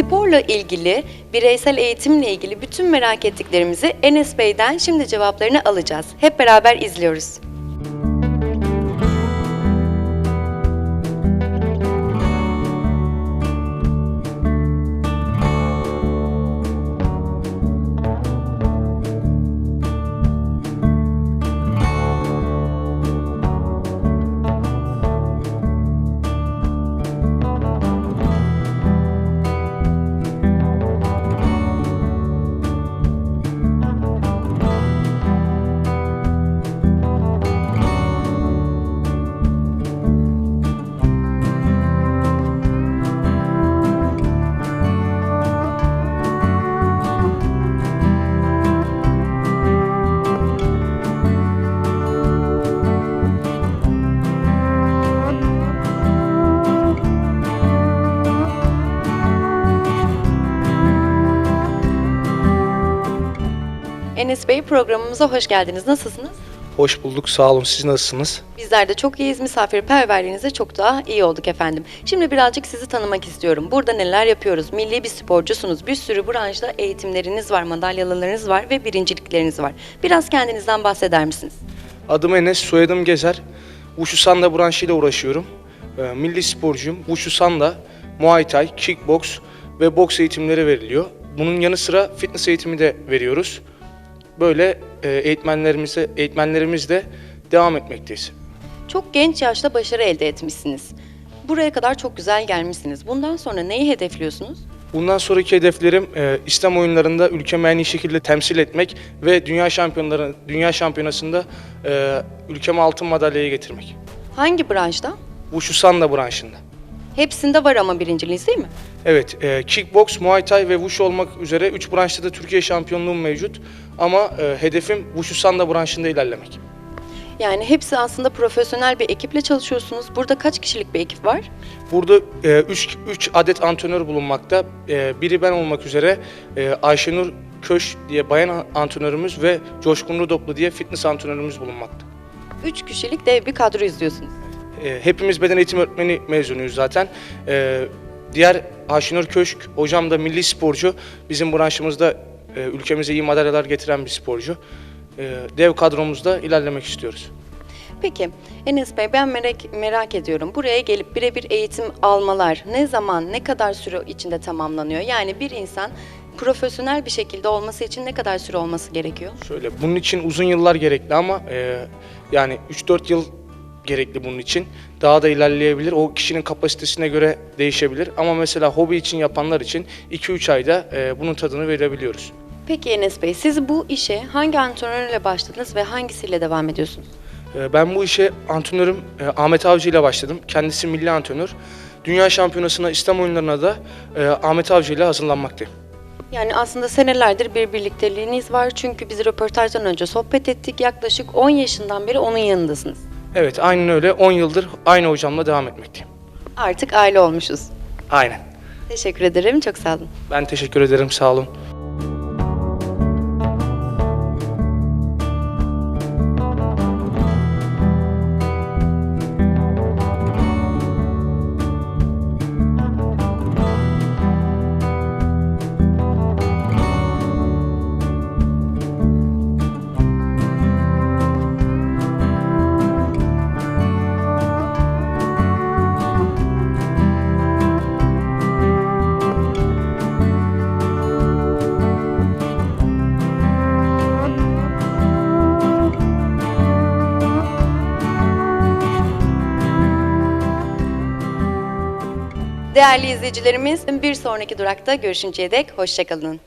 sporla ilgili, bireysel eğitimle ilgili bütün merak ettiklerimizi Enes Bey'den şimdi cevaplarını alacağız. Hep beraber izliyoruz. Enes Bey programımıza hoş geldiniz. Nasılsınız? Hoş bulduk, sağ olun. Siz nasılsınız? Bizler de çok iyiyiz. Misafirperverliğinize çok daha iyi olduk efendim. Şimdi birazcık sizi tanımak istiyorum. Burada neler yapıyoruz? Milli bir sporcusunuz. Bir sürü branşta eğitimleriniz var, madalyalarınız var ve birincilikleriniz var. Biraz kendinizden bahseder misiniz? Adım Enes, soyadım Gezer. Wushu branşıyla uğraşıyorum. Ee, milli sporcuyum. Wushu Sanda, Muay Thai, Kickbox ve boks eğitimleri veriliyor. Bunun yanı sıra fitness eğitimi de veriyoruz. Böyle e, eğitmenlerimize, eğitmenlerimizle devam etmekteyiz. Çok genç yaşta başarı elde etmişsiniz. Buraya kadar çok güzel gelmişsiniz. Bundan sonra neyi hedefliyorsunuz? Bundan sonraki hedeflerim e, İslam oyunlarında ülkemi en iyi şekilde temsil etmek ve dünya şampiyonları dünya şampiyonasında e, ülkeme altın madalyayı getirmek. Hangi branşta? Wushu Sanda branşında. Hepsinde var ama birinciliğiniz değil mi? Evet, e, kickbox, muay thai ve wushu olmak üzere 3 branşta da Türkiye şampiyonluğum mevcut. Ama e, hedefim wushu sanda branşında ilerlemek. Yani hepsi aslında profesyonel bir ekiple çalışıyorsunuz. Burada kaç kişilik bir ekip var? Burada 3 3 adet antrenör bulunmakta. E, biri ben olmak üzere e, Ayşenur Köş diye bayan antrenörümüz ve Coşkun Rudoplu diye fitness antrenörümüz bulunmakta. Üç kişilik dev bir kadro izliyorsunuz. E, hepimiz beden eğitimi öğretmeni mezunuyuz zaten. E, diğer Ayşenur Köşk hocam da milli sporcu. Bizim branşımızda e, ülkemize iyi madalyalar getiren bir sporcu. E, dev kadromuzda ilerlemek istiyoruz. Peki Enes Bey ben merak, merak ediyorum. Buraya gelip birebir eğitim almalar ne zaman, ne kadar süre içinde tamamlanıyor? Yani bir insan profesyonel bir şekilde olması için ne kadar süre olması gerekiyor? Şöyle bunun için uzun yıllar gerekli ama e, yani 3-4 yıl gerekli bunun için. Daha da ilerleyebilir. O kişinin kapasitesine göre değişebilir. Ama mesela hobi için yapanlar için 2-3 ayda e, bunun tadını verebiliyoruz. Peki Enes Bey siz bu işe hangi antrenörle başladınız ve hangisiyle devam ediyorsunuz? E, ben bu işe antrenörüm e, Ahmet Avcı ile başladım. Kendisi milli antrenör. Dünya şampiyonasına, İslam oyunlarına da e, Ahmet Avcı ile hazırlanmaktayım. Yani aslında senelerdir bir birlikteliğiniz var. Çünkü biz röportajdan önce sohbet ettik. Yaklaşık 10 yaşından beri onun yanındasınız. Evet aynen öyle. 10 yıldır aynı hocamla devam etmekteyim. Artık aile olmuşuz. Aynen. Teşekkür ederim. Çok sağ olun. Ben teşekkür ederim. Sağ olun. Değerli izleyicilerimiz bir sonraki durakta görüşünceye dek hoşçakalın.